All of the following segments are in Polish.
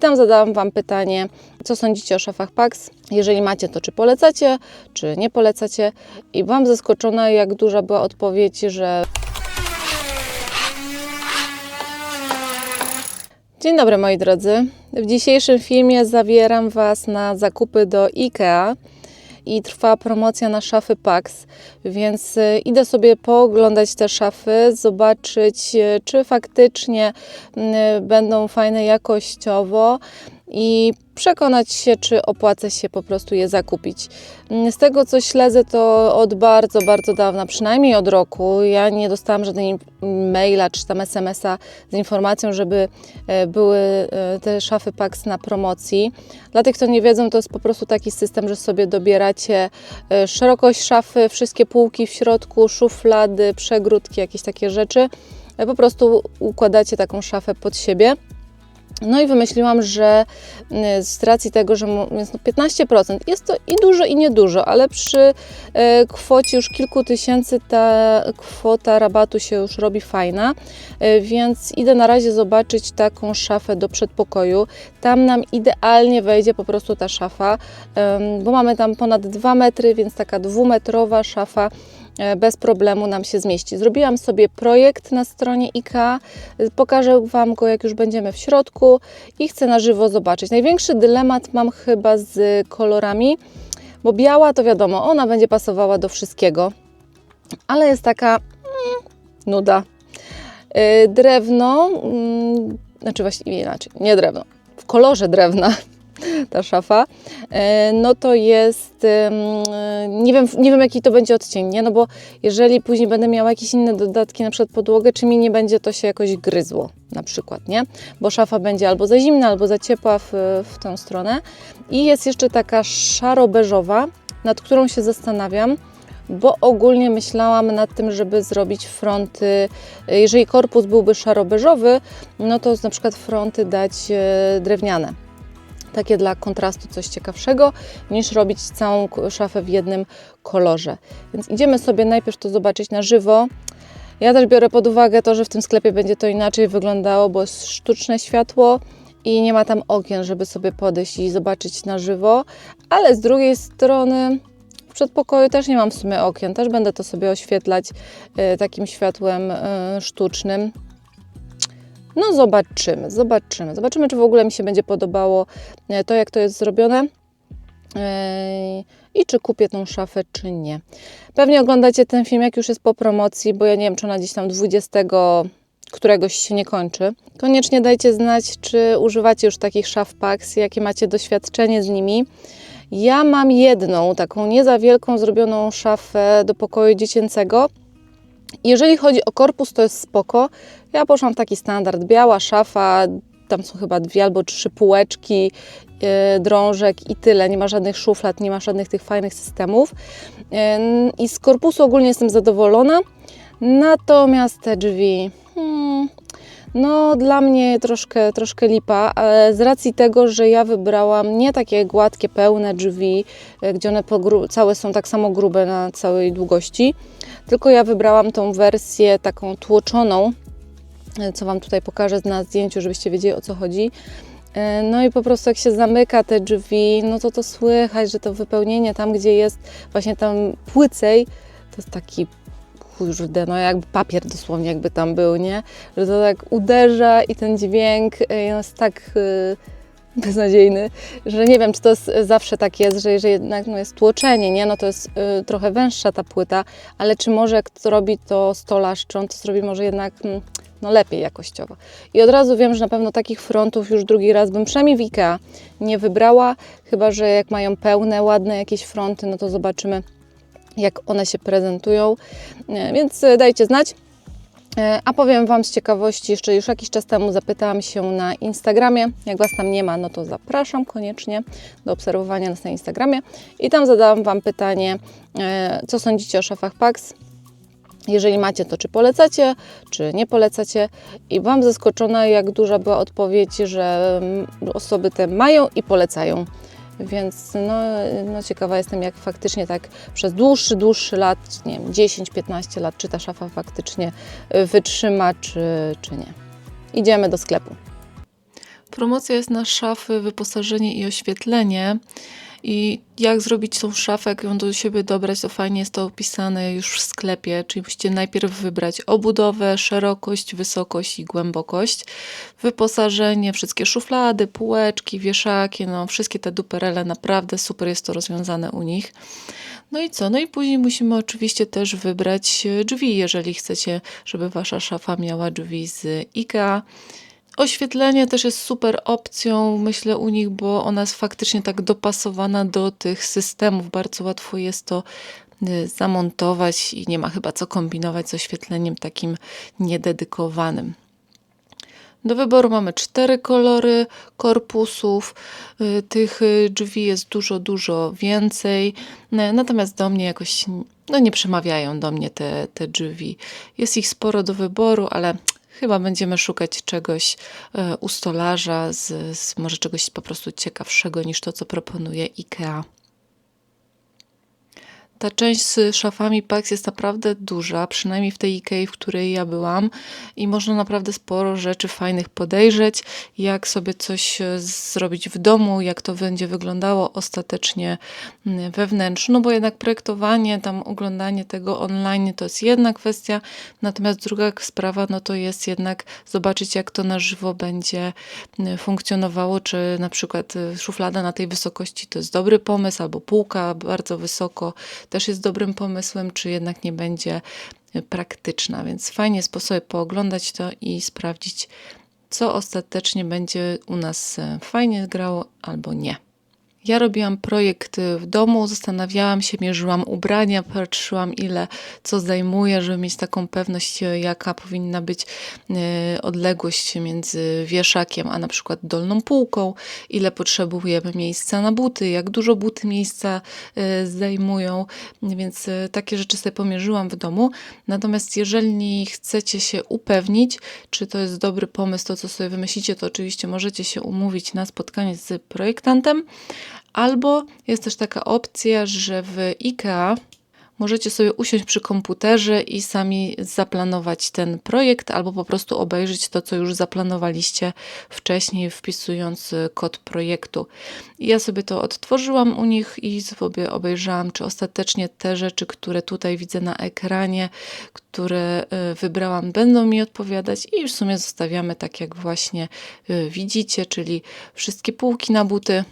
Tam zadałam Wam pytanie, co sądzicie o szafach Pax. Jeżeli macie, to czy polecacie, czy nie polecacie. I byłam zaskoczona, jak duża była odpowiedź, że Dzień dobry moi drodzy. W dzisiejszym filmie zabieram Was na zakupy do IKEA i trwa promocja na szafy Pax, więc y, idę sobie pooglądać te szafy, zobaczyć y, czy faktycznie y, będą fajne jakościowo i przekonać się, czy opłaca się po prostu je zakupić. Z tego, co śledzę, to od bardzo, bardzo dawna, przynajmniej od roku, ja nie dostałam żadnego maila czy tam SMS-a z informacją, żeby e, były e, te szafy Pax na promocji. Dla tych, kto nie wiedzą, to jest po prostu taki system, że sobie dobieracie e, szerokość szafy, wszystkie półki w środku, szuflady, przegródki, jakieś takie rzeczy. Po prostu układacie taką szafę pod siebie. No i wymyśliłam, że y, z racji tego, że jest no 15%, jest to i dużo, i niedużo, ale przy y, kwocie już kilku tysięcy ta kwota rabatu się już robi fajna, y, więc idę na razie zobaczyć taką szafę do przedpokoju. Tam nam idealnie wejdzie po prostu ta szafa, bo mamy tam ponad 2 metry, więc taka dwumetrowa szafa. E, bez problemu nam się zmieści. Zrobiłam sobie projekt na stronie IKEA, pokażę Wam go jak już będziemy w środku i chcę na żywo zobaczyć. Największy dylemat mam chyba z kolorami, bo biała to wiadomo, ona będzie pasowała do wszystkiego, ale jest taka mm, nuda. E, drewno, mm, znaczy właściwie inaczej, nie drewno, w kolorze drewna ta szafa, e, no to jest, nie wiem, nie wiem jaki to będzie odcień, nie? no bo jeżeli później będę miała jakieś inne dodatki, na przykład podłogę, czy mi nie będzie to się jakoś gryzło, na przykład, nie? Bo szafa będzie albo za zimna, albo za ciepła w, w tą stronę. I jest jeszcze taka szaro-beżowa, nad którą się zastanawiam, bo ogólnie myślałam nad tym, żeby zrobić fronty, jeżeli korpus byłby szaro-beżowy, no to na przykład fronty dać e, drewniane takie dla kontrastu coś ciekawszego, niż robić całą szafę w jednym kolorze. Więc idziemy sobie najpierw to zobaczyć na żywo. Ja też biorę pod uwagę to, że w tym sklepie będzie to inaczej wyglądało, bo jest sztuczne światło i nie ma tam okien, żeby sobie podejść i zobaczyć na żywo, ale z drugiej strony w przedpokoju też nie mam w sumie okien, też będę to sobie oświetlać y, takim światłem y, sztucznym. No zobaczymy, zobaczymy. Zobaczymy, czy w ogóle mi się będzie podobało e, to, jak to jest zrobione e, i czy kupię tą szafę, czy nie. Pewnie oglądacie ten film, jak już jest po promocji, bo ja nie wiem, czy ona gdzieś tam 20 któregoś się nie kończy. Koniecznie dajcie znać, czy używacie już takich szaf jakie macie doświadczenie z nimi. Ja mam jedną, taką nie za wielką, zrobioną szafę do pokoju dziecięcego. Jeżeli chodzi o korpus, to jest spoko. Ja poszłam w taki standard, biała szafa, tam są chyba dwie albo trzy półeczki, yy, drążek i tyle. Nie ma żadnych szuflad, nie ma żadnych tych fajnych systemów. Yy, I z korpusu ogólnie jestem zadowolona. Natomiast te drzwi, hmm, no dla mnie troszkę, troszkę lipa, ale z racji tego, że ja wybrałam nie takie gładkie, pełne drzwi, e, gdzie one całe są tak samo grube na całej długości, tylko ja wybrałam tą wersję taką tłoczoną, e, co Wam tutaj pokażę na zdjęciu, żebyście wiedzieli o co chodzi. E, no i po prostu jak się zamyka te drzwi, no to to słychać, że to wypełnienie tam, gdzie jest właśnie tam płycej, to jest taki kurde, no jakby papier dosłownie jakby tam był, nie? Że to tak uderza i ten dźwięk y, jest tak y, beznadziejny, że nie wiem, czy to jest, zawsze tak jest, że jeżeli jednak no, jest tłoczenie, nie? No to jest y, trochę węższa ta płyta, ale czy może jak robi to stolarz, czy on to zrobi może jednak mm, no, lepiej jakościowo. I od razu wiem, że na pewno takich frontów już drugi raz bym przynajmniej w IKEA nie wybrała, chyba że jak mają pełne, ładne jakieś fronty, no to zobaczymy, jak one się prezentują, e, więc e, dajcie znać. E, a powiem Wam z ciekawości, jeszcze już jakiś czas temu zapytałam się na Instagramie. Jak Was tam nie ma, no to zapraszam koniecznie do obserwowania nas na Instagramie. I tam zadałam Wam pytanie, co sądzicie o szafach Pax. Jeżeli macie, to czy polecacie, czy nie polecacie. I byłam zaskoczona, jak duża była odpowiedź, że mm, osoby te mają i polecają. Więc no, no ciekawa jestem, jak faktycznie tak przez dłuższy, dłuższy lat, nie wiem, 10-15 lat, czy ta szafa faktycznie y, wytrzyma, czy, czy nie. Idziemy do sklepu. Promocja jest na szafy, wyposażenie i oświetlenie. I jak zrobić tą szafę, jak ją do siebie dobrać, to fajnie jest to opisane już w sklepie. Czyli musicie najpierw wybrać obudowę, szerokość, wysokość i głębokość. Wyposażenie, wszystkie szuflady, półeczki, wieszaki, no wszystkie te duperele, naprawdę super jest to rozwiązane u nich. No i co? No i później musimy oczywiście też wybrać drzwi, jeżeli chcecie, żeby wasza szafa miała drzwi z IKEA. Oświetlenie też jest super opcją, myślę u nich, bo ona jest faktycznie tak dopasowana do tych systemów. Bardzo łatwo jest to y, zamontować i nie ma chyba co kombinować z oświetleniem takim niededykowanym. Do wyboru mamy cztery kolory korpusów. Y, Tych y, drzwi jest dużo, dużo więcej. Natomiast do mnie jakoś no nie przemawiają do mnie te, te drzwi. Jest ich sporo do wyboru, ale chyba będziemy szukać czegoś e, u stolarza, z, z może czegoś po prostu ciekawszego niż to, co proponuje IKEA. Ta część z szafami Pax jest naprawdę duża, przynajmniej w tej Ikei, w której ja byłam. I można naprawdę sporo rzeczy fajnych podejrzeć, jak sobie coś e, zrobić w domu, jak to będzie wyglądało ostatecznie we wnętrzu, no bo jednak projektowanie, tam oglądanie tego online to jest jedna kwestia, natomiast druga sprawa, no to jest jednak zobaczyć, jak to na żywo będzie funkcjonowało, czy na przykład y, szuflada na tej wysokości to jest dobry pomysł, albo półka bardzo wysoko też jest dobrym pomysłem, czy jednak nie będzie praktyczna, więc fajnie jest po sobie pooglądać to i sprawdzić, co ostatecznie będzie u nas e, fajnie grało albo nie. Ja robiłam projekt w domu, zastanawiałam się, mierzyłam ubrania, patrzyłam ile co zajmuje, żeby mieć taką pewność, jaka powinna być y, odległość między wieszakiem a na przykład dolną półką, ile potrzebujemy miejsca na buty, jak dużo buty miejsca y, zajmują, więc y, takie rzeczy sobie pomierzyłam w domu. Natomiast jeżeli chcecie się upewnić, czy to jest dobry pomysł, to co sobie wymyślicie, to oczywiście możecie się umówić na spotkanie z projektantem. Albo jest też taka opcja, że w IKEA możecie sobie usiąść przy komputerze i sami zaplanować ten projekt, albo po prostu obejrzeć to, co już zaplanowaliście wcześniej, wpisując y, kod projektu. Ja sobie to odtworzyłam u nich i sobie obejrzałam, czy ostatecznie te rzeczy, które tutaj widzę na ekranie, które y, wybrałam, będą mi odpowiadać i w sumie zostawiamy tak, jak właśnie y, widzicie, czyli wszystkie półki na buty,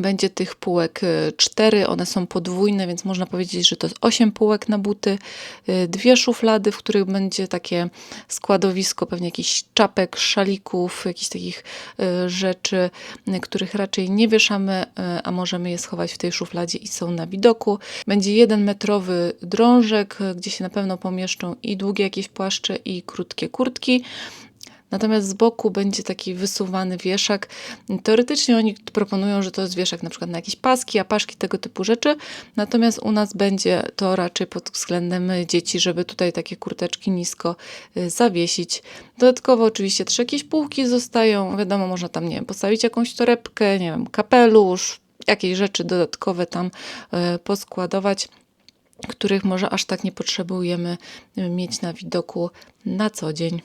będzie tych półek y, cztery, one są podwójne, więc można powiedzieć, że to jest osiem półek na buty, y, dwie szuflady, w których będzie takie składowisko, pewnie jakichś czapek, szalików, jakichś takich y, rzeczy, y, których raczej nie wieszamy, y, a możemy je schować w tej szufladzie i są na widoku. Będzie jeden metrowy drążek, y, gdzie się na pewno pomieszczą i długie jakieś płaszcze, i krótkie kurtki. Natomiast z boku będzie taki wysuwany wieszak. Teoretycznie oni proponują, że to jest wieszak na przykład na jakieś paski, apaszki, tego typu rzeczy. Natomiast u nas będzie to raczej pod względem dzieci, żeby tutaj takie kurteczki nisko y, zawiesić. Dodatkowo oczywiście też jakieś półki zostają. Wiadomo, można tam, nie wiem, postawić jakąś torebkę, nie wiem, kapelusz, jakieś rzeczy dodatkowe tam y, poskładować których może aż tak nie potrzebujemy y, mieć na widoku na co dzień.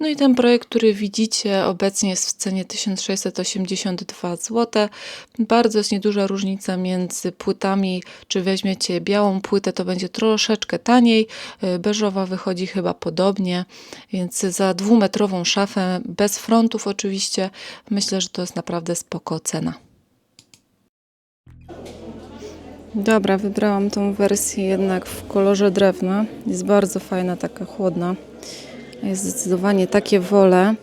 No i ten projekt, który widzicie obecnie jest w cenie 1682 zł. Bardzo jest nieduża różnica między płytami. Czy weźmiecie białą płytę, to będzie troszeczkę taniej. Y, Beżowa wychodzi chyba podobnie, więc za dwumetrową szafę, bez frontów oczywiście, myślę, że to jest naprawdę spoko cena. Dobra, wybrałam tą wersję jednak w kolorze drewna. Jest bardzo fajna, taka chłodna. Jest zdecydowanie takie wolę.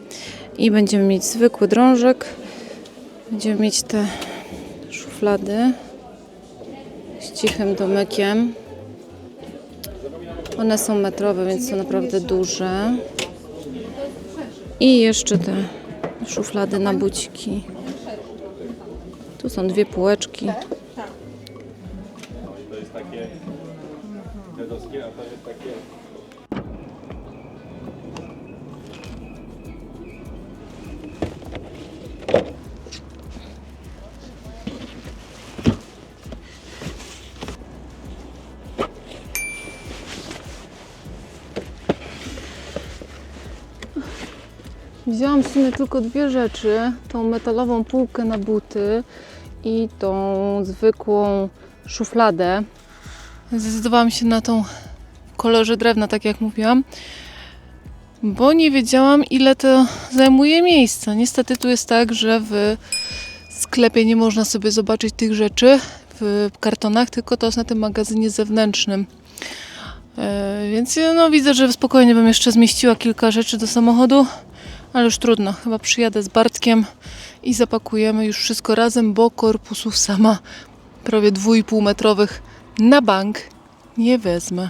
I będziemy mieć zwykły drążek. Będziemy mieć te szuflady z cichym domykiem. One są metrowe, więc są naprawdę duże. I jeszcze te szuflady na buciki. Tu są dwie półeczki. To jest takie Wzięłam w sumie tylko dwie rzeczy. Tą metalową półkę na buty i tą zwykłą szufladę. Zdecydowałam się na tą kolorze drewna, tak jak mówiłam, bo nie wiedziałam, ile to zajmuje miejsca. Niestety tu jest tak, że w sklepie nie można sobie zobaczyć tych rzeczy w kartonach, tylko to jest na tym magazynie zewnętrznym. E, Więc no, widzę, że spokojnie bym jeszcze zmieściła kilka rzeczy do samochodu, ale już trudno. Chyba przyjadę z Bartkiem i zapakujemy już wszystko razem, bo korpusów sama prawie 2,5 metrowych na bank nie wezmę.